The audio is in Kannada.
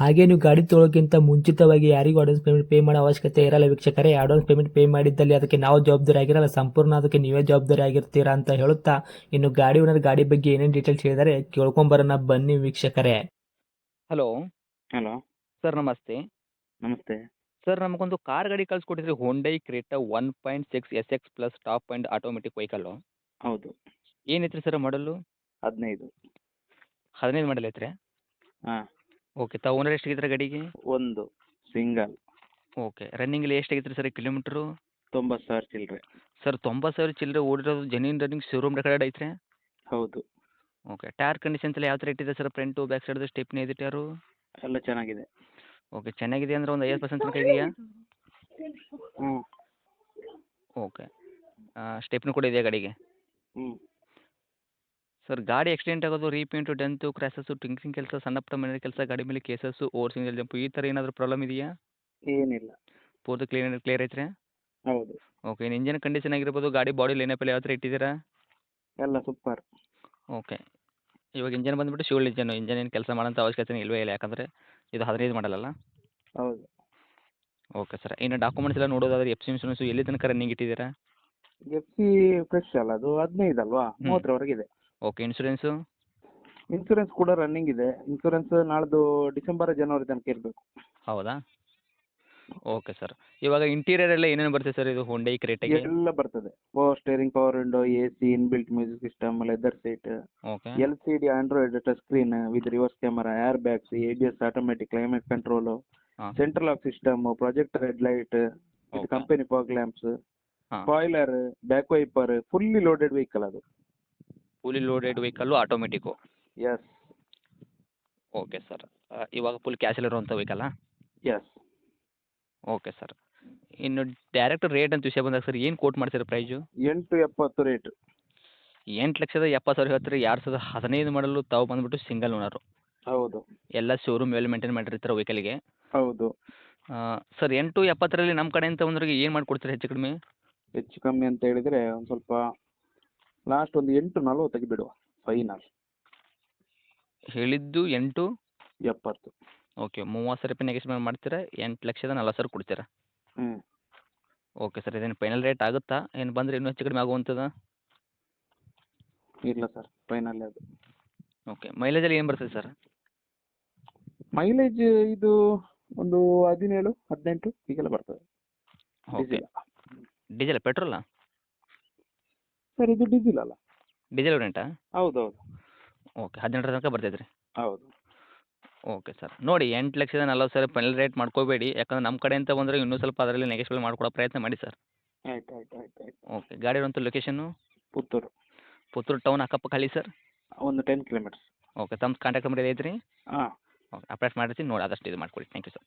ಹಾಗೆ ನೀವು ಗಾಡಿ ತೊಳೋಕ್ಕಿಂತ ಮುಂಚಿತವಾಗಿ ಯಾರಿಗೂ ಅಡ್ವಾನ್ಸ್ ಪೇಮೆಂಟ್ ಪೇ ಮಾಡೋ ಅವಶ್ಯಕತೆ ಇರಲ್ಲ ವೀಕ್ಷಕರೇ. ಅಡ್ವಾನ್ಸ್ ಪೇಮೆಂಟ್ ಪೇ ಮಾಡಿದ್ದಲ್ಲಿ ಅದಕ್ಕೆ ನಾವು ಜವಾಬ್ದಾರಿ ಆಗಿರಲ್ಲ. ಸಂಪೂರ್ಣ ಅದಕ್ಕೆ ನೀವೇ ಜವಾಬ್ದಾರಿ ಆಗಿರ್ತೀರಾ ಅಂತ ಹೇಳುತ್ತಾ ಇನ್ನು ಗಾಡಿ ಓನರ್ ಗಾಡಿ ಬಗ್ಗೆ ಏನೇನು ಡೀಟೇಲ್ಸ್ ಹೇಳಿದರೆ ಕೇಳ್ಕೊಂಬರೋಣ ಬನ್ನಿ ವೀಕ್ಷಕರೇ. ಹಲೋ ಹಲೋ ಸರ್ ನಮಸ್ತೆ. ನಮಸ್ತೆ. ಸರ್ ನಮಗೊಂದು ಕಾರ್ ಗಾಡಿ ಕಳ್ಸಿಕೊಟ್ಟಿದ್ರಿ. Hyundai Creta one point six S X plus top and automatic vehicle ಹೌದು. ಏನೈತ್ರಿ ಸರ್ ಮಾಡಲು ಹದಿನೈದು. ಹದಿನೈದು ಮಾಡಲ್ ಐತ್ರಿ? ಹಾಂ. ಓಕೆ ತಾವು ಓನರ್ ಎಷ್ಟಾಗಿದ್ರೆ ಗಾಡಿಗೆ? ಒಂದು ಸಿಂಗಲ್ ಓಕೆ ರನ್ನಿಂಗ್ ಎಷ್ಟು ಎಷ್ಟಾಗಿತ್ತು ಸರ್ ಕಿಲೋಮೀಟ್ರು ತೊಂಬತ್ತು ಸಾವಿರ ಚಿಲ್ಲರೆ ಸರ್ ತೊಂಬತ್ತು ಸಾವಿರ ಚಿಲ್ಲರೆ ಓಡಿರೋದು ಜೆನ್ಯೂನ್ ರನ್ನಿಂಗ್ ಶೋರೂಮ್ ರೆಕಾರ್ಡ್ ಐತ್ರಿ? ಹೌದು. ಓಕೆ ಟೈರ್ ಕಂಡೀಷನ್ಸ್ ಎಲ್ಲ ಯಾವ ಥರ ಇಟ್ಟಿದೆ ಸರ್ ಫ್ರಂಟು ಬ್ಯಾಕ್ ಸೈಡ್ದು ಸ್ಟೆಪ್ನಿ ಇದೆ ಟೈರು ಎಲ್ಲ ಚೆನ್ನಾಗಿದೆ. ಓಕೆ ಚೆನ್ನಾಗಿದೆ ಅಂದ್ರೆ ಒಂದು ಐವತ್ತು ಪರ್ಸೆಂಟ್ ತನಕ ಇದೆಯಾ? ಹ್ಞೂ ಓಕೆ ಸ್ಟೆಪ್ನು ಕೂಡ ಇದೆಯಾ ಗಾಡಿಗೆ? ಹ್ಞೂ ಸರ್ ಗಾಡಿ ಆಕ್ಸಿಡೆಂಟ್ ಆಗೋದು ರೀಪೇಂಟು ಡೆಂತು ಕ್ರ್ಯಾಸಸ್ಸು ಟಿಂಕಿಂಗ್ ಕೆಲಸ ಸಣ್ಣ ಪುಟ್ಟ ಮನೆ ಕೆಲಸ ಗಾಡಿ ಮೇಲೆ ಕೇಸಸ್ಸು ಓವರ್ ಸಿಂಗಲ್ ಜಂಪು ಈ ಥರ ಏನಾದರೂ ಪ್ರಾಬ್ಲಮ್ ಇದೆಯಾ? ಏನಿಲ್ಲ. ಪೂರ್ತಿ ಕ್ಲೀನ್ ಕ್ಲಿಯರ್ ಐತ್ರಿ? ಹೌದು. ಓಕೆ ಇನ್ನು ಇಂಜನ್ ಕಂಡೀಷನ್ ಆಗಿರ್ಬೋದು ಗಾಡಿ ಬಾಡಿ ಲೈನಪ್ ಯಾವ ಥರ ಇಟ್ಟಿದ್ದೀರಾ? ಎಲ್ಲ ಸೂಪರ್. ಓಕೆ. ಇವಾಗ ಇಂಜನ್ ಬಂದುಬಿಟ್ಟು ಶಿವಲ್ ಇಂಜನ್ ಇಂಜನ್ ಏನು ಕೆಲಸ ಮಾಡೋಂಥ ಅವಶ್ಯಕತೆ ಇಲ್ವೇ ಇಲ್ಲ ಯಾಕಂದರೆ ಇದು ಹದಿನೈದು ಮಾಡಲ್ಲ ಹೌದು. ಓಕೆ ಸರ್ ಇನ್ನು ಡಾಕ್ಯುಮೆಂಟ್ಸ್ ಎಲ್ಲ ನೋಡೋದಾದ್ರೆ ಎಫ್ ಸಿ ಇನ್ಶೂರೆನ್ಸು ಎಲ್ಲಿ ತನಕ ರನ್ನಿಂಗ್ ಇಟ್ಟಿದ್ದೀರಾ? ಎಫ್ ಸಿ ಫ್ರೆಶ್ ಅಲ್ಲ ಅದು ಹದಿನೈದು ಅಲ್ವಾ? ಮೂವತ್ತರವರೆಗಿದೆ. ಓಕೆ ಇನ್ಶೂರೆನ್ಸು ಇನ್ಸೂರೆನ್ಸ್ ಕೂಡ ರನ್ನಿಂಗ್ ಇದೆ. ಇನ್ಸೂರೆನ್ಸ್ ನಾಳ್ದು ಡಿಸೆಂಬರ್ ಜನವರಿ ತನಕ ಇರಬೇಕು. ಹೌದಾ? ಓಕೆ ಸರ್ ಇವಾಗ ಇಂಟೀರಿಯರ್ ಎಲ್ಲ ಏನೇನು ಬರ್ತದೆ ಸರ್ ಇದು ಹೊಂಡೈ ಕ್ರೇಟ್ ಎಲ್ಲ ಬರ್ತದೆ. Power steering power window A C inbuilt music system leather seat okay L C D Android touch screen with reverse camera air bags A B S automatic climate control central lock system project red light. Company fog lamps. Spoiler back wiper fully loaded vehicle ಅದು. Fully loaded vehicle automatic yes okay sir ಇವಾಗ ಫುಲ್ ಕ್ಯಾಶಲ್ಲಿ ಇರುವಂಥ ವೆಹಿಕಲ್ಲ ಎಸ್ ಓಕೆ ಸರ್ ಇನ್ನು ಡೈರೆಕ್ಟ್ ರೇಟ್ ಅಂತ ವಿಷಯ ಬಂದಾಗ ಸರ್ ಏನು ಕೋಟ್ ಮಾಡ್ತೀರಾ ಪ್ರೈಸು ಎಂಟು ಎಪ್ಪತ್ತು ರೇಟ್ ಎಂಟು ಲಕ್ಷದ ಎಪ್ಪತ್ತು ಸಾವಿರ ಹೇಳ್ತೀರಿ ಎರಡು ಸಾವಿರದ ಹದಿನೈದು ಮಾಡಲು ತಾವು ಬಂದುಬಿಟ್ಟು ಸಿಂಗಲ್ ಓನರು ಹೌದು. ಎಲ್ಲ ಶೋರೂಮ್ ವೆಲ್ ಮೇಂಟೈನ್ ಮಾಡಿರ್ತಾರೆ ವೆಹಿಕಲ್ಗೆ ಹೌದು. ಸರ್ ಎಂಟು ಎಪ್ಪತ್ತರಲ್ಲಿ ನಮ್ಮ ಕಡೆಯಿಂದ ಒಂದ್ರಿಗೆ ಏನು ಮಾಡಿಕೊಡ್ತೀರಾ ಹೆಚ್ಚು ಕಡಿಮೆ? ಹೆಚ್ಚು ಕಮ್ಮಿ ಅಂತ ಹೇಳಿದ್ರೆ ಒಂದು ಸ್ವಲ್ಪ ಲಾಸ್ಟ್ ಒಂದು ಎಂಟು ನಲ್ವತ್ತಕ್ಕೆ ಬಿಡುವ ಫೈನಲ್ ಹೇಳಿದ್ದು ಎಂಟು? ಎಪ್ಪತ್ತು. ಓಕೆ ಮೂವತ್ತು ಸಾವಿರ ರೂಪಾಯಿ ನೆಗೆಸ್ಮೆಂಟ್ ಮಾಡ್ತೀರಾ? ಎಂಟು ಲಕ್ಷದ ನಲ್ವತ್ತು ಸಾವಿರ ಕೊಡ್ತೀರಾ? ಹ್ಞೂ ಓಕೆ ಸರ್ ಇದೇನು ಫೈನಲ್ ರೇಟ್ ಆಗುತ್ತಾ? ಏನು ಬಂದರೆ ಇನ್ನೂ ಹೆಚ್ಚು ಕಡಿಮೆ ಆಗುವಂಥದ್ದು? ಇಲ್ಲ ಸರ್ ಫೈನಲ್ ಅದು ಓಕೆ ಮೈಲೇಜಲ್ಲಿ ಏನು ಬರ್ತದೆ ಸರ್ ಮೈಲೇಜ್ ಇದು ಒಂದು ಹದಿನೇಳು ಹದಿನೆಂಟು ಹೀಗೆಲ್ಲ ಬರ್ತದೆ. ಓಕೆ ಡೀಸೆಲ್ ಪೆಟ್ರೋಲಾ ಸರ್ ಇದು ಡೀಸೆಲ್ ಅಲ್ಲ. ಡೀಸೆಲ್ ರೆಂಟಾ ಹೌದೌದು. ಓಕೆ ಹದಿನೆಂಟರ ತನಕ ಬರ್ತೈತೆ ರೀ ಹೌದು. ಓಕೆ ಸರ್ ನೋಡಿ ಎಂಟು ಲಕ್ಷದ ನಲ್ವತ್ತು ಸಾವಿರ ಫೈನಲ್ ರೇಟ್ ಮಾಡ್ಕೋಬೇಡಿ ಯಾಕಂದ್ರೆ ನಮ್ಮ ಕಡೆಯಿಂದ ಬಂದರೆ ಇನ್ನೂ ಸ್ವಲ್ಪ ಅದರಲ್ಲಿ ನೆಗೆಶ್ಬಲ್ ಮಾಡ್ಕೊಡೋ ಪ್ರಯತ್ನ ಮಾಡಿ ಸರ್. ಆಯ್ತು ಆಯ್ತು ಆಯ್ತು ಆಯ್ತು. ಓಕೆ ಗಾಡಿ ಇರುವಂಥ ಲೊಕೇಶನ್ನು ಪುತ್ತೂರು. ಪುತ್ತೂರು ಟೌನ್ ಅಕ್ಕಪಕ್ಕ ಹಳ್ಳಿ ಸರ್? ಒಂದು ಟೆನ್ ಕಿಲೋಮೀಟರ್ಸ್ ಓಕೆ ತಮ್ಮ ಕಾಂಟ್ಯಾಕ್ಟ್ ನಂಬರ್ ಐತೆ ರೀ ಹಾಂ. ಓಕೆ ಅಪ್ಡೇಟ್ ಮಾಡಿರ್ತೀನಿ ನೋಡಿ ಆದಷ್ಟು ಇದು ಮಾಡಿಕೊಡಿ. Thank you sir